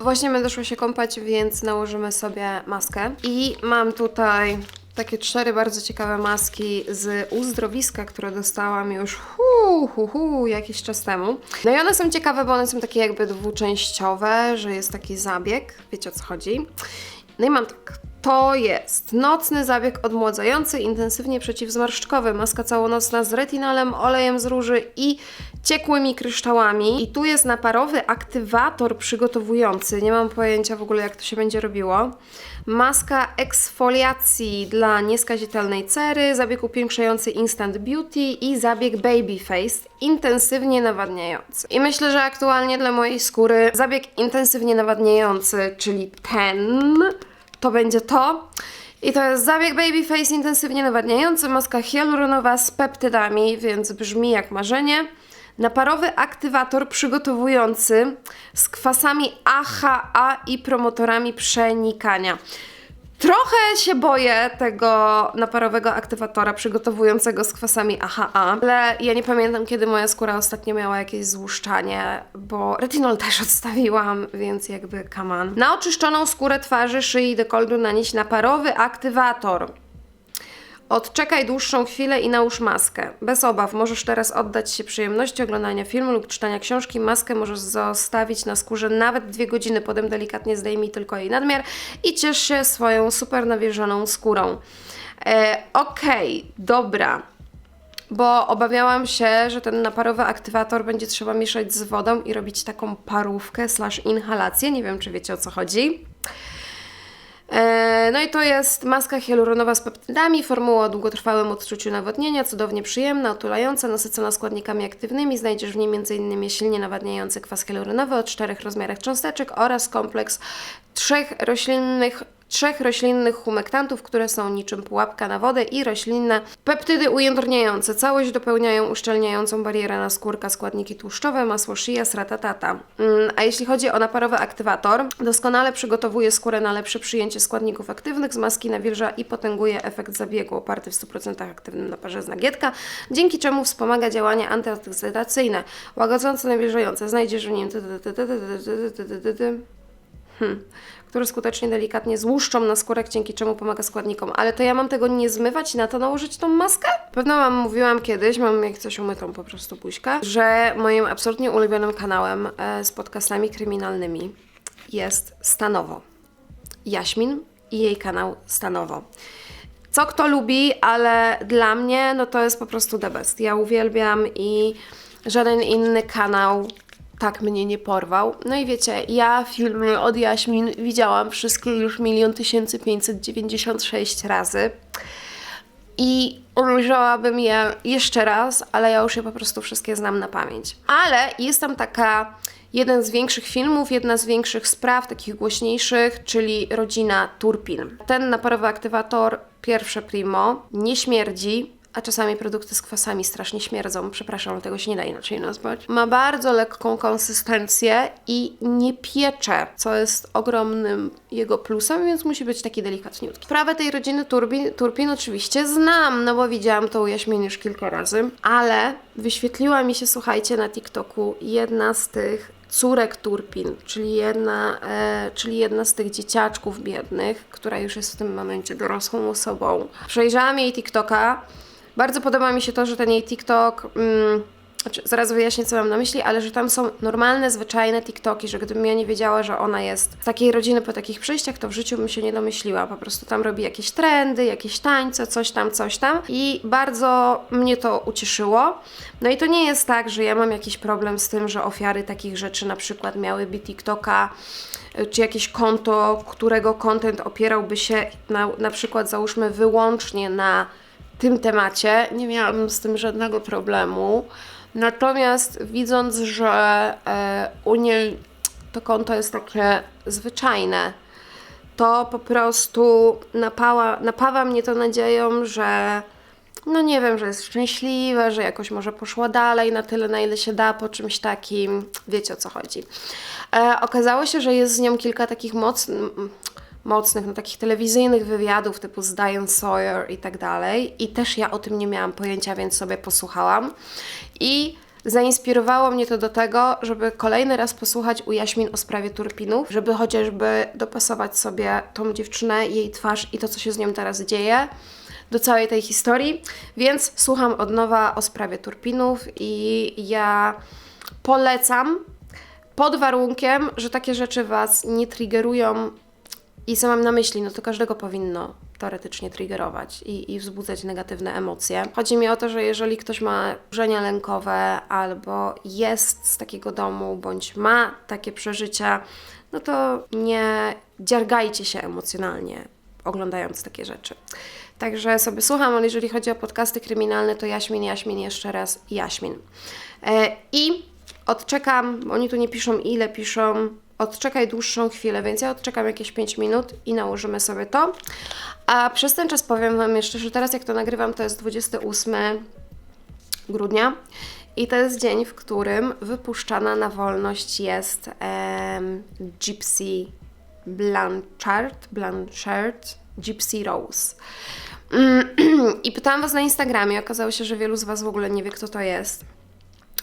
Właśnie będę szła się kąpać, więc nałożymy sobie maskę. I mam tutaj takie cztery bardzo ciekawe maski z uzdrowiska, które dostałam już hu, hu, hu, jakiś czas temu. No i one są ciekawe, bo one są takie jakby dwuczęściowe, że jest taki zabieg, wiecie o co chodzi. No i mam tak, to jest nocny zabieg odmładzający, intensywnie przeciwzmarszczkowy, maska całonocna z retinolem, olejem z róży i ciekłymi kryształami. I tu jest naparowy aktywator przygotowujący, nie mam pojęcia w ogóle jak to się będzie robiło. Maska eksfoliacji dla nieskazitelnej cery, zabieg upiększający Instant Beauty i zabieg Baby Face, intensywnie nawadniający. I myślę, że aktualnie dla mojej skóry zabieg intensywnie nawadniający, czyli ten, to będzie to. I to jest zabieg Babyface intensywnie nawadniający, maska hialuronowa z peptydami, więc brzmi jak marzenie. Naparowy aktywator przygotowujący z kwasami AHA i promotorami przenikania. Trochę się boję tego naparowego aktywatora przygotowującego z kwasami AHA, ale ja nie pamiętam, kiedy moja skóra ostatnio miała jakieś złuszczanie, bo retinol też odstawiłam, więc jakby on. Na oczyszczoną skórę twarzy, szyi i dekoldu nanieść naparowy aktywator. Odczekaj dłuższą chwilę i nałóż maskę. Bez obaw, możesz teraz oddać się przyjemności oglądania filmu lub czytania książki. Maskę możesz zostawić na skórze nawet dwie godziny, potem delikatnie zdejmij tylko jej nadmiar i ciesz się swoją super nawilżoną skórą. E, Okej, dobra. Bo obawiałam się, że ten naparowy aktywator będzie trzeba mieszać z wodą i robić taką parówkę slash inhalację. Nie wiem, czy wiecie o co chodzi. E, No i to jest maska hialuronowa z peptydami, formuła o długotrwałym odczuciu nawodnienia, cudownie przyjemna, otulająca, nasycona składnikami aktywnymi. Znajdziesz w niej m.in. silnie nawadniający kwas hialuronowy o czterech rozmiarach cząsteczek oraz kompleks trzech roślinnych trzech roślinnych humektantów, które są niczym pułapka na wodę i roślinne peptydy ujędrniające. Całość dopełniają uszczelniającą barierę na skórka składniki tłuszczowe, masło shea, ratatata. Mm, A jeśli chodzi o naparowy aktywator, doskonale przygotowuje skórę na lepsze przyjęcie składników aktywnych z maski nawilża i potęguje efekt zabiegu oparty w 100% aktywnym naparze z nagietka, dzięki czemu wspomaga działanie antyoksydacyjne, łagodzące, nawilżające. Znajdziesz w nim hmm, które skutecznie, delikatnie złuszczą na skórek, dzięki czemu pomaga składnikom. Ale to ja mam tego nie zmywać i na to nałożyć tą maskę? Pewno Wam mówiłam kiedyś, mam jak coś umytą po prostu buźkę, że moim absolutnie ulubionym kanałem e, z podcastami kryminalnymi jest Stanowo. Jaśmin i jej kanał Stanowo. Co kto lubi, ale dla mnie no to jest po prostu the best. Ja uwielbiam i żaden inny kanał tak mnie nie porwał. No i wiecie, ja filmy od Jaśmin widziałam wszystkie już milion tysięcy pięćset dziewięćdziesiąt sześć razy. I obejrzałabym je jeszcze raz, ale ja już je po prostu wszystkie znam na pamięć. Ale jest tam taka jeden z większych filmów, jedna z większych spraw, takich głośniejszych, czyli rodzina Turpin. Ten naparowy aktywator, pierwsze primo, nie śmierdzi, a czasami produkty z kwasami strasznie śmierdzą, przepraszam, tego się nie da inaczej nazwać. Ma bardzo lekką konsystencję i nie piecze, co jest ogromnym jego plusem, więc musi być taki delikatniutki. Sprawę tej rodziny Turbin, Turpin oczywiście znam, no bo widziałam to u Jaśmin już kilka razy, ale wyświetliła mi się, słuchajcie, na TikToku jedna z tych córek Turpin, czyli jedna, e, czyli jedna z tych dzieciaczków biednych, która już jest w tym momencie dorosłą osobą. Przejrzałam jej TikToka. Bardzo podoba mi się to, że ten jej TikTok. Mm, znaczy, zaraz wyjaśnię, co mam na myśli, ale że tam są normalne, zwyczajne TikToki, że gdybym ja nie wiedziała, że ona jest z takiej rodziny po takich przyjściach, to w życiu bym się nie domyśliła. Po prostu tam robi jakieś trendy, jakieś tańce, coś tam, coś tam. I bardzo mnie to ucieszyło. No i to nie jest tak, że ja mam jakiś problem z tym, że ofiary takich rzeczy na przykład miałyby TikToka y, czy jakieś konto, którego content opierałby się na, na przykład załóżmy wyłącznie na tym temacie. Nie miałabym z tym żadnego problemu. Natomiast widząc, że e, u niej to konto jest takie zwyczajne, to po prostu napała, napawa mnie to nadzieją, że no nie wiem, że jest szczęśliwa, że jakoś może poszła dalej na tyle, na ile się da po czymś takim. Wiecie o co chodzi. E, okazało się, że jest z nią kilka takich mocnych, mocnych, no takich telewizyjnych wywiadów typu z Diane Sawyer i tak dalej. I też ja o tym nie miałam pojęcia, więc sobie posłuchałam. I zainspirowało mnie to do tego, żeby kolejny raz posłuchać u Jaśmin o sprawie Turpinów, żeby chociażby dopasować sobie tą dziewczynę, jej twarz i to, co się z nią teraz dzieje do całej tej historii, więc słucham od nowa o sprawie Turpinów i ja polecam pod warunkiem, że takie rzeczy Was nie triggerują i co mam na myśli, no to każdego powinno teoretycznie triggerować i, i wzbudzać negatywne emocje. Chodzi mi o to, że jeżeli ktoś ma burzenia lękowe albo jest z takiego domu, bądź ma takie przeżycia, no to nie dziargajcie się emocjonalnie oglądając takie rzeczy. Także sobie słucham, ale jeżeli chodzi o podcasty kryminalne, to Jaśmin, Jaśmin, jeszcze raz Jaśmin. E, I odczekam, oni tu nie piszą ile piszą, odczekaj dłuższą chwilę, więc ja odczekam jakieś 5 minut i nałożymy sobie to. A przez ten czas powiem Wam jeszcze, że teraz jak to nagrywam, to jest 28 grudnia i to jest dzień, w którym wypuszczana na wolność jest Gypsy Blanchard, Blanchard, Gypsy Rose. Mm, I pytałam Was na Instagramie, okazało się, że wielu z Was w ogóle nie wie, kto to jest.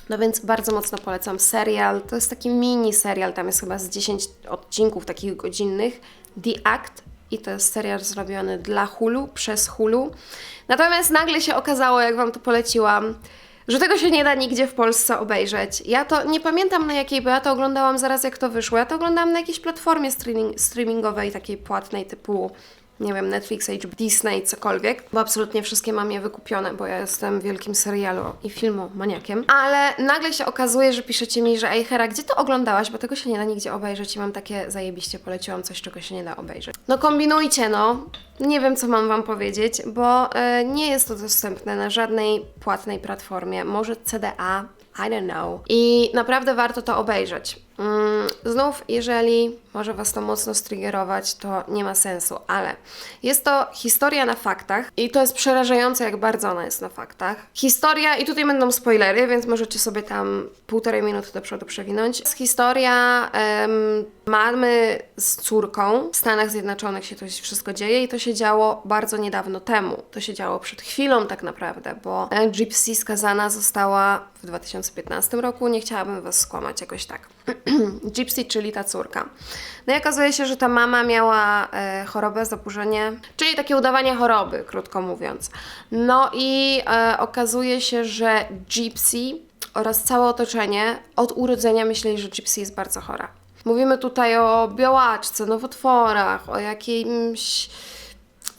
No więc bardzo mocno polecam serial. To jest taki mini serial, tam jest chyba z 10 odcinków takich godzinnych. The Act i to jest serial zrobiony dla Hulu, przez Hulu. Natomiast nagle się okazało, jak Wam to poleciłam, że tego się nie da nigdzie w Polsce obejrzeć. Ja to nie pamiętam na jakiej, bo ja to oglądałam zaraz jak to wyszło. Ja to oglądałam na jakiejś platformie streaming, streamingowej, takiej płatnej typu nie wiem, Netflix, HBO, Disney, cokolwiek, bo absolutnie wszystkie mam je wykupione, bo ja jestem wielkim serialu i filmu maniakiem. Ale nagle się okazuje, że piszecie mi, że ej Hera, gdzie to oglądałaś, bo tego się nie da nigdzie obejrzeć i mam takie zajebiście poleciłam coś, czego się nie da obejrzeć. No kombinujcie, no. Nie wiem, co mam Wam powiedzieć, bo e, nie jest to dostępne na żadnej płatnej platformie. Może CDA, I don't know. I naprawdę warto to obejrzeć. Mm, znów, jeżeli może Was to mocno striggerować, to nie ma sensu, ale jest to historia na faktach i to jest przerażające, jak bardzo ona jest na faktach. Historia, i tutaj będą spoilery, więc możecie sobie tam półtorej minuty do przodu przewinąć. Jest historia em, mamy z córką. W Stanach Zjednoczonych się to wszystko dzieje i to się działo bardzo niedawno temu. To się działo przed chwilą tak naprawdę, bo Gypsy skazana została w 2015 roku. Nie chciałabym Was skłamać jakoś tak. Gypsy, czyli ta córka. No i okazuje się, że ta mama miała e, chorobę, zaburzenie, czyli takie udawanie choroby, krótko mówiąc. No i e, okazuje się, że Gypsy oraz całe otoczenie od urodzenia myśleli, że Gypsy jest bardzo chora. Mówimy tutaj o białaczce, nowotworach, o jakimś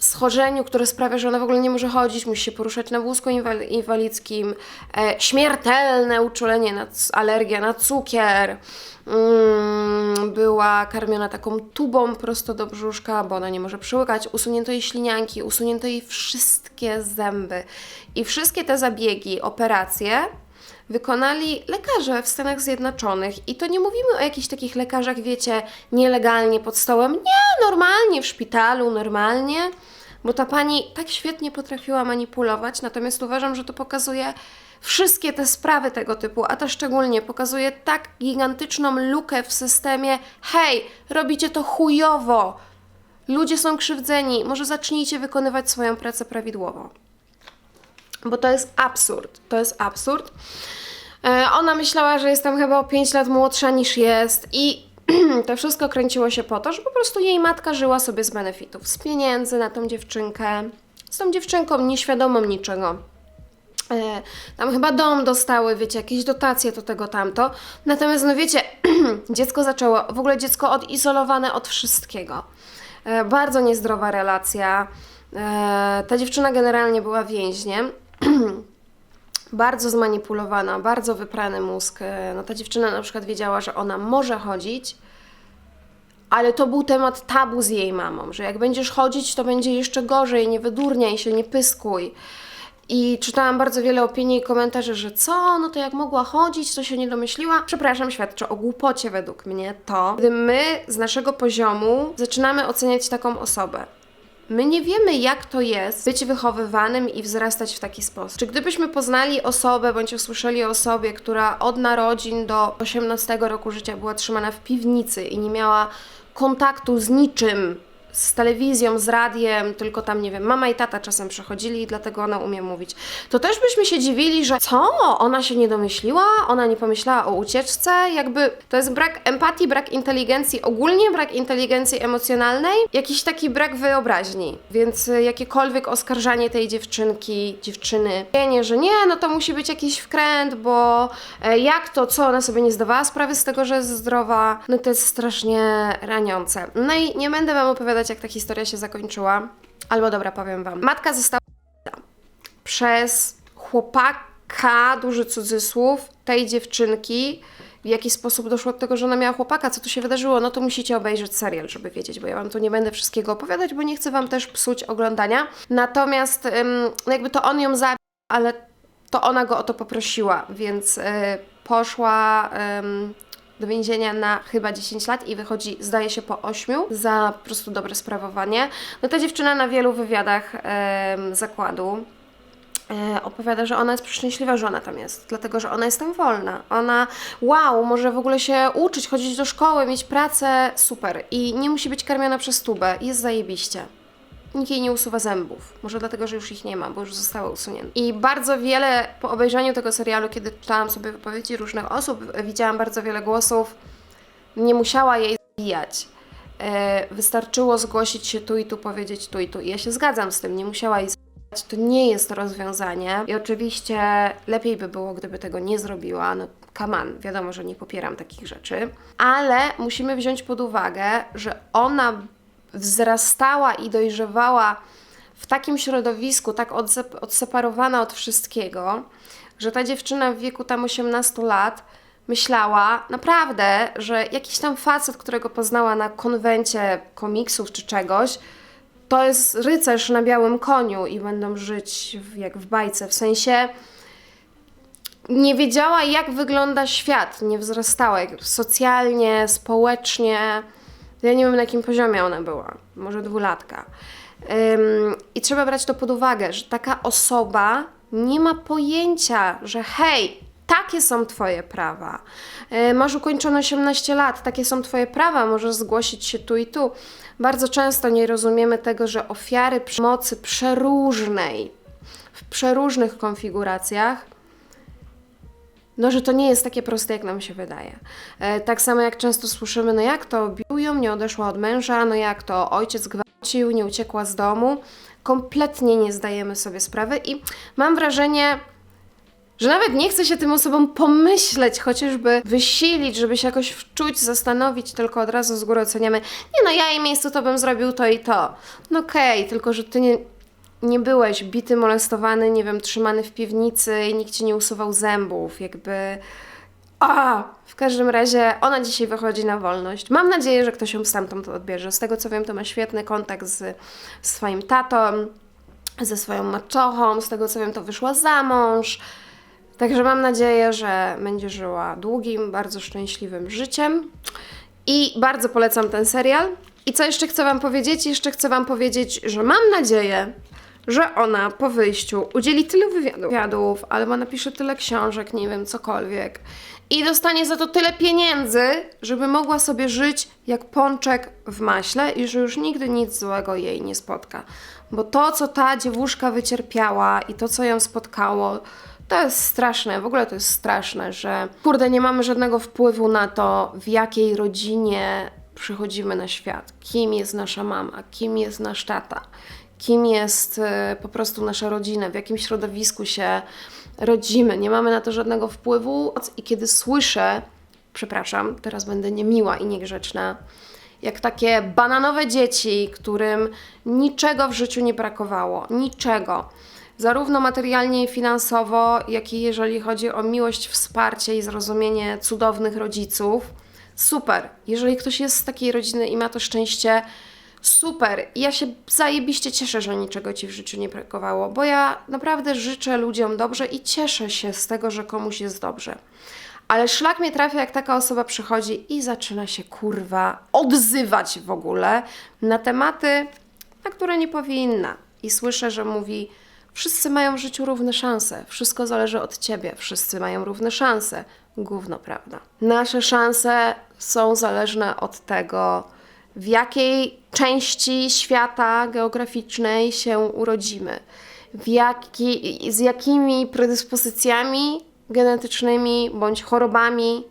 schorzeniu, które sprawia, że ona w ogóle nie może chodzić, musi się poruszać na wózku inwal- inwalidzkim, e, śmiertelne uczulenie, na alergia na cukier, mm, była karmiona taką tubą prosto do brzuszka, bo ona nie może przełykać, usunięto jej ślinianki, usunięto jej wszystkie zęby i wszystkie te zabiegi, operacje wykonali lekarze w Stanach Zjednoczonych. I to nie mówimy o jakichś takich lekarzach, wiecie, nielegalnie pod stołem. Nie, normalnie w szpitalu, normalnie. Bo ta pani tak świetnie potrafiła manipulować, natomiast uważam, że to pokazuje wszystkie te sprawy tego typu, a to szczególnie pokazuje tak gigantyczną lukę w systemie. Hej, robicie to chujowo. Ludzie są krzywdzeni, może zacznijcie wykonywać swoją pracę prawidłowo bo to jest absurd. To jest absurd. E, Ona myślała, że jestem chyba o 5 lat młodsza niż jest i to wszystko kręciło się po to, że po prostu jej matka żyła sobie z benefitów, z pieniędzy na tą dziewczynkę, z tą dziewczynką nieświadomą niczego. E, Tam chyba dom dostały, wiecie, jakieś dotacje, to tego, tamto. Natomiast, no wiecie, dziecko zaczęło, w ogóle dziecko odizolowane od wszystkiego. E, Bardzo niezdrowa relacja. E, Ta dziewczyna generalnie była więźniem. bardzo zmanipulowana, bardzo wyprany mózg. E, No ta dziewczyna na przykład wiedziała, że ona może chodzić, ale to był temat tabu z jej mamą, że jak będziesz chodzić, to będzie jeszcze gorzej, nie wydurniaj się, nie pyskuj. I czytałam bardzo wiele opinii i komentarzy, że co, no to jak mogła chodzić, to się nie domyśliła. Przepraszam, świadczy o głupocie według mnie to, gdy my z naszego poziomu zaczynamy oceniać taką osobę. My nie wiemy, jak to jest być wychowywanym i wzrastać w taki sposób. Czy gdybyśmy poznali osobę, bądź usłyszeli o osobie, która od narodzin do 18 roku życia była trzymana w piwnicy i nie miała kontaktu z niczym z telewizją, z radiem, tylko tam, nie wiem, mama i tata czasem przechodzili i dlatego ona umie mówić. To też byśmy się dziwili, że co? Ona się nie domyśliła? Ona nie pomyślała o ucieczce? Jakby to jest brak empatii, brak inteligencji, ogólnie brak inteligencji emocjonalnej, jakiś taki brak wyobraźni. Więc y, jakiekolwiek oskarżanie tej dziewczynki, dziewczyny, wienie, że nie, no to musi być jakiś wkręt, bo e, jak to, co, ona sobie nie zdawała sprawy z tego, że jest zdrowa, no to jest strasznie raniące. No i nie będę Wam opowiadać, jak ta historia się zakończyła, albo dobra, powiem Wam. Matka została przez chłopaka, duży cudzysłów, tej dziewczynki, w jaki sposób doszło do tego, że ona miała chłopaka, co tu się wydarzyło, no to musicie obejrzeć serial, żeby wiedzieć, bo ja Wam tu nie będę wszystkiego opowiadać, bo nie chcę Wam też psuć oglądania. Natomiast no jakby to on ją zabił, ale to ona go o to poprosiła, więc y, poszła do więzienia na chyba 10 lat i wychodzi, zdaje się, po 8 za po prostu dobre sprawowanie. No ta dziewczyna na wielu wywiadach ym, zakładu e, opowiada, że ona jest przeszczęśliwa, że ona tam jest, dlatego że ona jest tam wolna. Ona, wow, może w ogóle się uczyć, chodzić do szkoły, mieć pracę, super. I nie musi być karmiona przez tubę, jest zajebiście. Nikt jej nie usuwa zębów. Może dlatego, że już ich nie ma, bo już zostały usunięte. I bardzo wiele po obejrzeniu tego serialu, kiedy czytałam sobie wypowiedzi różnych osób, widziałam bardzo wiele głosów. Nie musiała jej zabijać. E, wystarczyło zgłosić się tu i tu, powiedzieć tu i tu. I ja się zgadzam z tym, nie musiała jej to nie jest rozwiązanie i oczywiście lepiej by było, gdyby tego nie zrobiła. No, on, wiadomo, że nie popieram takich rzeczy, ale musimy wziąć pod uwagę, że ona wzrastała i dojrzewała w takim środowisku, tak odse- odseparowana od wszystkiego, że ta dziewczyna w wieku tam 18 lat myślała naprawdę, że jakiś tam facet, którego poznała na konwencie komiksów czy czegoś, to jest rycerz na białym koniu i będą żyć jak w bajce. W sensie nie wiedziała, jak wygląda świat, nie wzrastała jak socjalnie, społecznie. Ja nie wiem, na jakim poziomie ona była, może dwulatka. Ym, I trzeba brać to pod uwagę, że taka osoba nie ma pojęcia, że hej, takie są Twoje prawa. Yy, masz ukończone 18 lat, takie są Twoje prawa, możesz zgłosić się tu i tu. Bardzo często nie rozumiemy tego, że ofiary przemocy przeróżnej, w przeróżnych konfiguracjach, no, że to nie jest takie proste, jak nam się wydaje. E, tak samo jak często słyszymy, no jak to biją, nie odeszła od męża, no jak to ojciec gwałcił, nie uciekła z domu. Kompletnie nie zdajemy sobie sprawy i mam wrażenie, że nawet nie chce się tym osobom pomyśleć, chociażby wysilić, żeby się jakoś wczuć, zastanowić, tylko od razu z góry oceniamy, nie no, ja jej miejscu to bym zrobił to i to. No okej, okay, tylko że ty nie, nie byłeś bity, molestowany, nie wiem, trzymany w piwnicy i nikt ci nie usuwał zębów, jakby... A, w każdym razie ona dzisiaj wychodzi na wolność. Mam nadzieję, że ktoś ją stamtąd odbierze. Z tego co wiem, to ma świetny kontakt z swoim tatą, ze swoją maczochą. Z tego co wiem, to wyszła za mąż. Także mam nadzieję, że będzie żyła długim, bardzo szczęśliwym życiem. I bardzo polecam ten serial. I co jeszcze chcę Wam powiedzieć? Jeszcze chcę Wam powiedzieć, że mam nadzieję, że ona po wyjściu udzieli tylu wywiadów, albo napisze tyle książek, nie wiem, cokolwiek. I dostanie za to tyle pieniędzy, żeby mogła sobie żyć jak pączek w maśle i że już nigdy nic złego jej nie spotka. Bo to, co ta dziewuszka wycierpiała i to, co ją spotkało, to jest straszne, w ogóle to jest straszne, że kurde, nie mamy żadnego wpływu na to, w jakiej rodzinie przychodzimy na świat, kim jest nasza mama, kim jest nasz tata, kim jest y, po prostu nasza rodzina, w jakim środowisku się rodzimy. Nie mamy na to żadnego wpływu. I kiedy słyszę, przepraszam, teraz będę niemiła i niegrzeczna, jak takie bananowe dzieci, którym niczego w życiu nie brakowało, niczego zarówno materialnie i finansowo, jak i jeżeli chodzi o miłość, wsparcie i zrozumienie cudownych rodziców. Super. Jeżeli ktoś jest z takiej rodziny i ma to szczęście, super. Ja się zajebiście cieszę, że niczego ci w życiu nie brakowało, bo ja naprawdę życzę ludziom dobrze i cieszę się z tego, że komuś jest dobrze. Ale szlak mnie trafia, jak taka osoba przychodzi i zaczyna się kurwa odzywać w ogóle na tematy, na które nie powinna. I słyszę, że mówi: Wszyscy mają w życiu równe szanse, wszystko zależy od ciebie, wszyscy mają równe szanse. Gówno, prawda? Nasze szanse są zależne od tego, w jakiej części świata geograficznej się urodzimy, jaki, z jakimi predyspozycjami genetycznymi bądź chorobami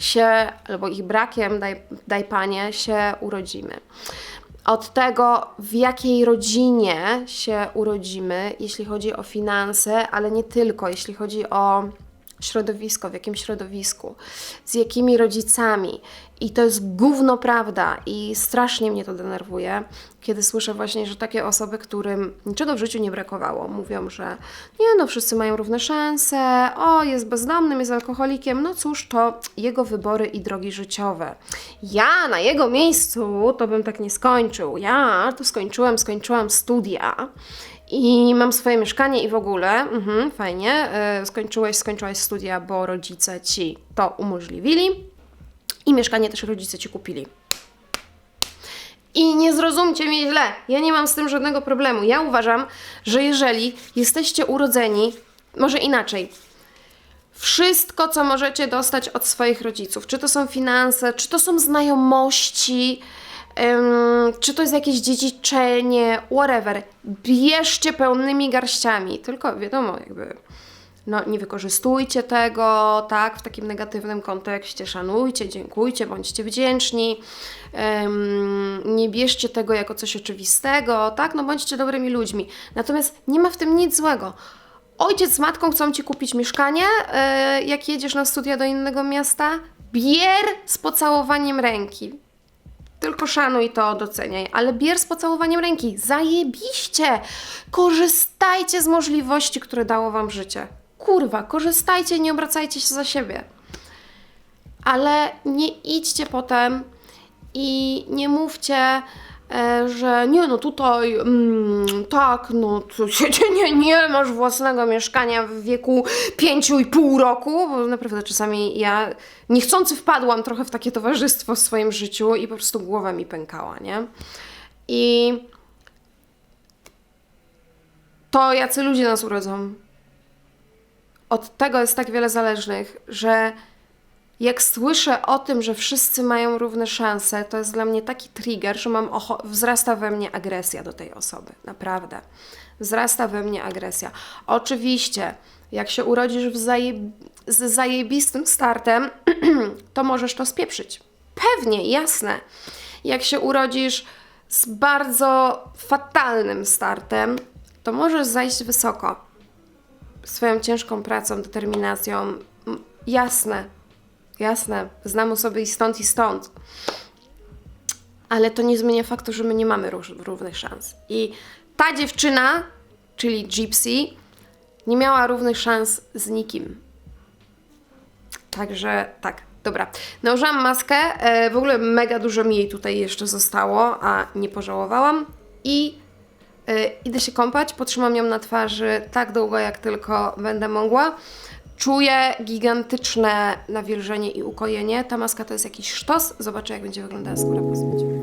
się, albo ich brakiem, daj, daj panie, się urodzimy. Od tego, w jakiej rodzinie się urodzimy, jeśli chodzi o finanse, ale nie tylko, jeśli chodzi o środowisko, w jakim środowisku, z jakimi rodzicami. I to jest gówno prawda i strasznie mnie to denerwuje, kiedy słyszę właśnie, że takie osoby, którym niczego w życiu nie brakowało, mówią, że nie no, wszyscy mają równe szanse, o, jest bezdomnym, jest alkoholikiem, no cóż, to jego wybory i drogi życiowe. Ja na jego miejscu to bym tak nie skończył. Ja to skończyłem, skończyłam studia i mam swoje mieszkanie i w ogóle, mhm, fajnie, y, skończyłeś, skończyłaś studia, bo rodzice ci to umożliwili i mieszkanie też rodzice ci kupili. I nie zrozumcie mnie źle, ja nie mam z tym żadnego problemu. Ja uważam, że jeżeli jesteście urodzeni, może inaczej, wszystko, co możecie dostać od swoich rodziców, czy to są finanse, czy to są znajomości, czy to jest jakieś dziedziczenie, whatever, bierzcie pełnymi garściami. Tylko wiadomo, jakby no, nie wykorzystujcie tego, tak, w takim negatywnym kontekście, szanujcie, dziękujcie, bądźcie wdzięczni, nie bierzcie tego jako coś oczywistego, tak, no bądźcie dobrymi ludźmi. Natomiast nie ma w tym nic złego. Ojciec z matką chcą Ci kupić mieszkanie, e, jak jedziesz na studia do innego miasta, bier z pocałowaniem ręki. Tylko szanuj to, doceniaj, ale bier z pocałowaniem ręki. Zajebiście! Korzystajcie z możliwości, które dało Wam życie. Kurwa, korzystajcie, nie obracajcie się za siebie. Ale nie idźcie potem i nie mówcie, że nie, no tutaj mm, tak, no się, nie, nie masz własnego mieszkania w wieku pięciu i pół roku, bo naprawdę czasami ja niechcący wpadłam trochę w takie towarzystwo w swoim życiu i po prostu głowa mi pękała, nie? I to jacy ludzie nas urodzą. Od tego jest tak wiele zależnych, że jak słyszę o tym, że wszyscy mają równe szanse, to jest dla mnie taki trigger, że mam ocho- wzrasta we mnie agresja do tej osoby. Naprawdę. Wzrasta we mnie agresja. Oczywiście, jak się urodzisz zaje- z zajebistym startem, to możesz to spieprzyć. Pewnie, jasne. Jak się urodzisz z bardzo fatalnym startem, to możesz zajść wysoko. Swoją ciężką pracą, determinacją. Jasne, Jasne, znam osoby i stąd, i stąd. Ale to nie zmienia faktu, że my nie mamy równych szans. I ta dziewczyna, czyli Gypsy, nie miała równych szans z nikim. Także tak, dobra. Nałożyłam maskę, e, w ogóle mega dużo mi jej tutaj jeszcze zostało, a nie pożałowałam. I e, idę się kąpać, potrzymam ją na twarzy tak długo, jak tylko będę mogła. Czuję gigantyczne nawilżenie i ukojenie. Ta maska to jest jakiś sztos. Zobaczę, jak będzie wyglądała skóra po zmyciu.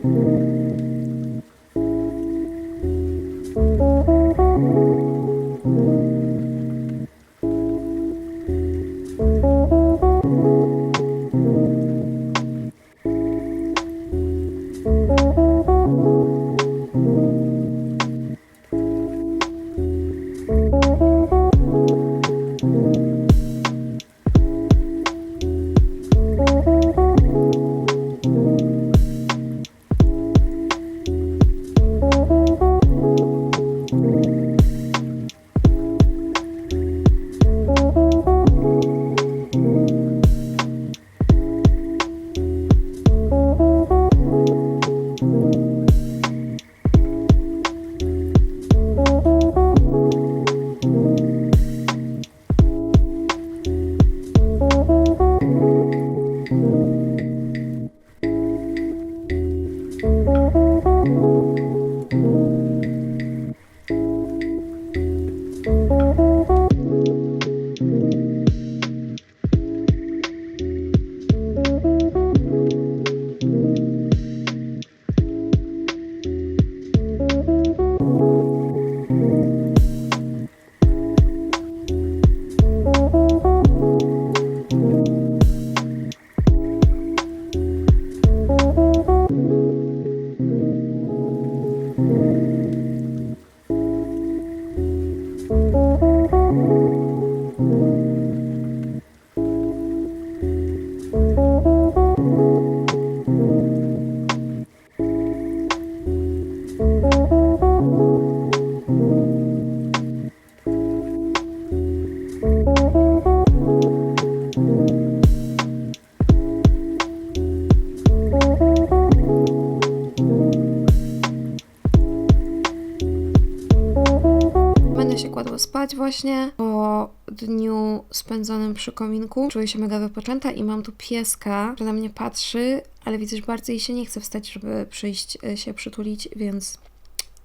Właśnie po dniu spędzonym przy kominku. Czuję się mega wypoczęta i mam tu pieska, który na mnie patrzy, ale widzę, że bardzo jej się nie chce wstać, żeby przyjść e, się przytulić, więc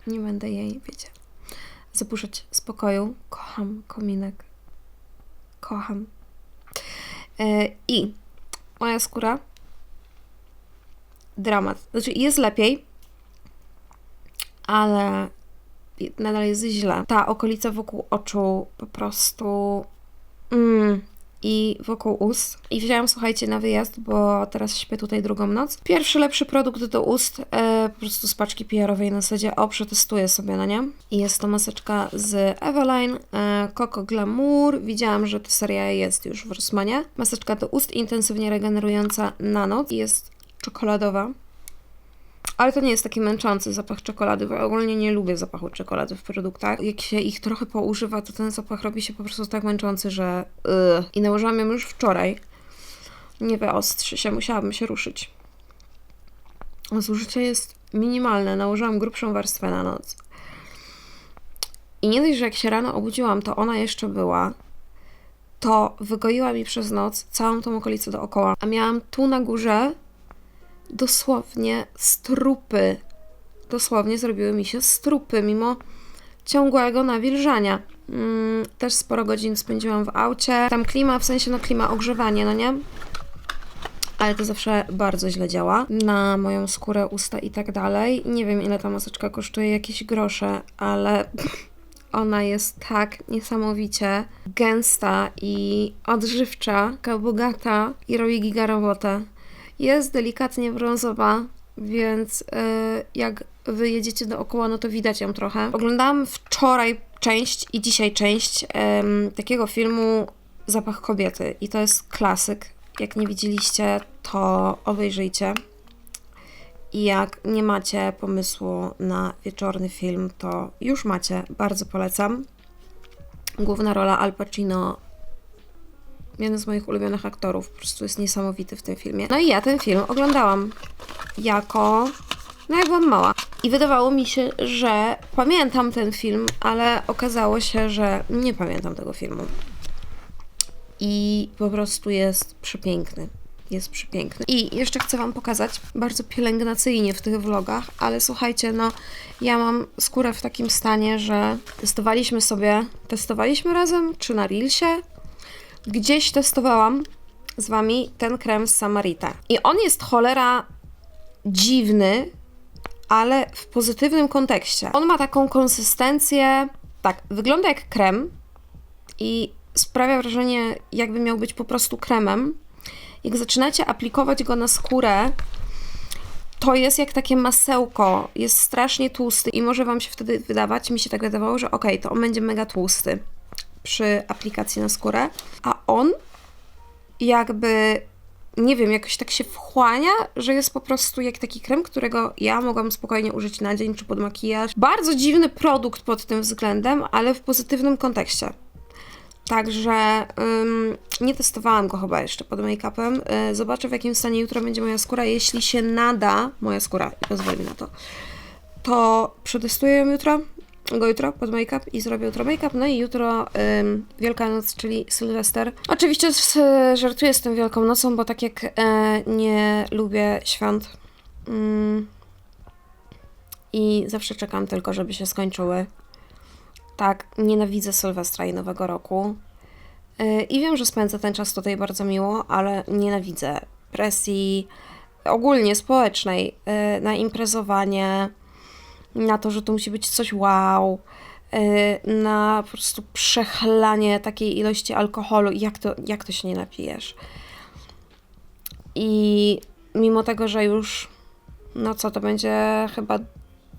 nie będę jej, wiecie, zapuszczać spokoju. Kocham kominek. Kocham. E, I moja skóra dramat. Znaczy jest lepiej, ale nadal jest źle. Ta okolica wokół oczu po prostu. Mm, I wokół ust. I wzięłam, słuchajcie, na wyjazd, bo teraz śpię tutaj drugą noc. Pierwszy lepszy produkt do ust, e, po prostu z paczki PR-owej na zasadzie, o, przetestuję sobie, no nie? I jest to maseczka z Eveline, e, Coco Glamour. Widziałam, że ta seria jest już w Rossmanie. Maseczka do ust intensywnie regenerująca na noc. Jest czekoladowa. Ale to nie jest taki męczący zapach czekolady, bo ogólnie nie lubię zapachu czekolady w produktach. Jak się ich trochę poużywa, to ten zapach robi się po prostu tak męczący, że yy. I nałożyłam ją już wczoraj. Nie wyostrzy się, musiałabym się ruszyć. Zużycie jest minimalne, nałożyłam grubszą warstwę na noc. I nie dość, że jak się rano obudziłam, to ona jeszcze była, to wygoiła mi przez noc całą tą okolicę dookoła. A miałam tu na górze dosłownie strupy. Dosłownie zrobiły mi się strupy, mimo ciągłego nawilżania. Mm, też sporo godzin spędziłam w aucie. Tam klima, w sensie no klima, ogrzewanie, no nie? Ale to zawsze bardzo źle działa na moją skórę, usta i tak dalej. Nie wiem, ile ta maseczka kosztuje, jakieś grosze, ale ona jest tak niesamowicie gęsta i odżywcza, taka bogata i robi giga robotę. Jest delikatnie brązowa, więc yy, jak wyjedziecie dookoła, no to widać ją trochę. Oglądałam wczoraj część i dzisiaj część takiego filmu Zapach kobiety i to jest klasyk. Jak nie widzieliście, to obejrzyjcie. I jak nie macie pomysłu na wieczorny film, to już macie. Bardzo polecam. Główna rola Al Pacino jeden z moich ulubionych aktorów. Po prostu jest niesamowity w tym filmie. No i ja ten film oglądałam jako. No, jak byłam mała. I wydawało mi się, że pamiętam ten film, ale okazało się, że nie pamiętam tego filmu. I po prostu jest przepiękny. Jest przepiękny. I jeszcze chcę Wam pokazać bardzo pielęgnacyjnie w tych vlogach, ale słuchajcie, no ja mam skórę w takim stanie, że testowaliśmy sobie, testowaliśmy razem, czy na Reelsie, gdzieś testowałam z wami ten krem z Samarita. I on jest cholera dziwny, ale w pozytywnym kontekście. On ma taką konsystencję, tak, wygląda jak krem i sprawia wrażenie, jakby miał być po prostu kremem. Jak zaczynacie aplikować go na skórę, to jest jak takie masełko, jest strasznie tłusty i może Wam się wtedy wydawać, mi się tak wydawało, że ok, to on będzie mega tłusty przy aplikacji na skórę, a on jakby nie wiem, jakoś tak się wchłania, że jest po prostu jak taki krem, którego ja mogłam spokojnie użyć na dzień czy pod makijaż. Bardzo dziwny produkt pod tym względem, ale w pozytywnym kontekście. Także ym, nie testowałam go chyba jeszcze pod make-upem. Yy, zobaczę w jakim stanie jutro będzie moja skóra. Jeśli się nada, moja skóra pozwoli na to, to przetestuję ją jutro go jutro pod make-up i zrobię jutro make-up. No i jutro ym, Wielkanoc, czyli Sylwester. Oczywiście z, żartuję z tym Wielką Nocą, bo tak jak e, nie lubię świąt ym, i zawsze czekam tylko, żeby się skończyły. Tak, nienawidzę Sylwestra i Nowego Roku. Yy, I wiem, że spędzę ten czas tutaj bardzo miło, ale nienawidzę presji ogólnie społecznej yy, na imprezowanie, na to, że to musi być coś wow, y, na po prostu przechlanie takiej ilości alkoholu i jak to, jak to się nie napijesz. I mimo tego, że już, no co to będzie chyba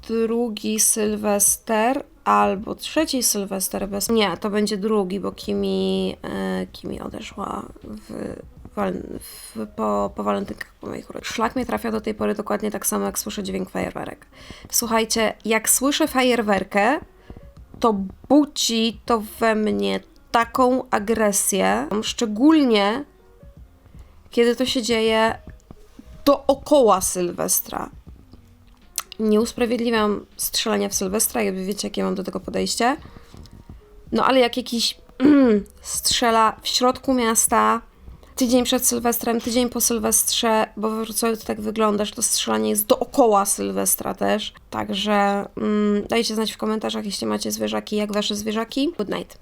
drugi Sylwester albo trzeci Sylwester bez... Nie, to będzie drugi, bo Kimi, e, Kimi odeszła w, po, po walentynkach po moich urodzinach. Szlak mnie trafia do tej pory dokładnie tak samo, jak słyszę dźwięk fajerwerek. Słuchajcie, jak słyszę fajerwerkę, to budzi to we mnie taką agresję, szczególnie kiedy to się dzieje dookoła Sylwestra. Nie usprawiedliwiam strzelania w Sylwestra, jakby wiecie, jakie mam do tego podejście. No ale jak jakiś strzela w środku miasta, tydzień przed Sylwestrem, tydzień po Sylwestrze, bo we Wrocławiu to tak wygląda, że to strzelanie jest dookoła Sylwestra też. Także mm, dajcie znać w komentarzach, jeśli macie zwierzaki, jak wasze zwierzaki. Good night.